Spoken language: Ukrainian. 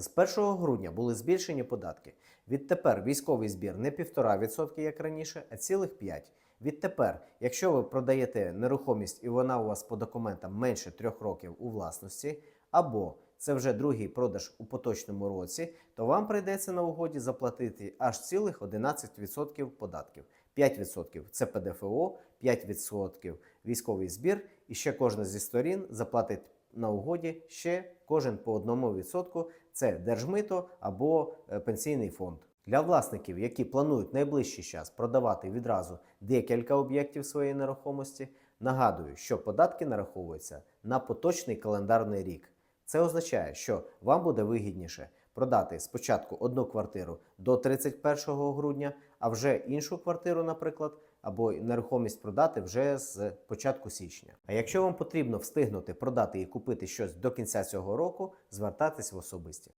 З 1 грудня були збільшені податки. Відтепер військовий збір не 1,5%, як раніше, а цілих 5%. Відтепер, якщо ви продаєте нерухомість і вона у вас по документам менше трьох років у власності, або це вже другий продаж у поточному році, то вам прийдеться на угоді заплатити аж цілих 11% податків. 5% це ПДФО, 5% військовий збір, і ще кожна зі сторін заплатить на угоді ще кожен по одному відсотку. Це держмито або е, пенсійний фонд. Для власників, які планують найближчий час продавати відразу декілька об'єктів своєї нерухомості, нагадую, що податки нараховуються на поточний календарний рік. Це означає, що вам буде вигідніше продати спочатку одну квартиру до 31 грудня, а вже іншу квартиру, наприклад, або нерухомість продати вже з початку січня. А якщо вам потрібно встигнути продати і купити щось до кінця цього року, звертайтесь в особисті.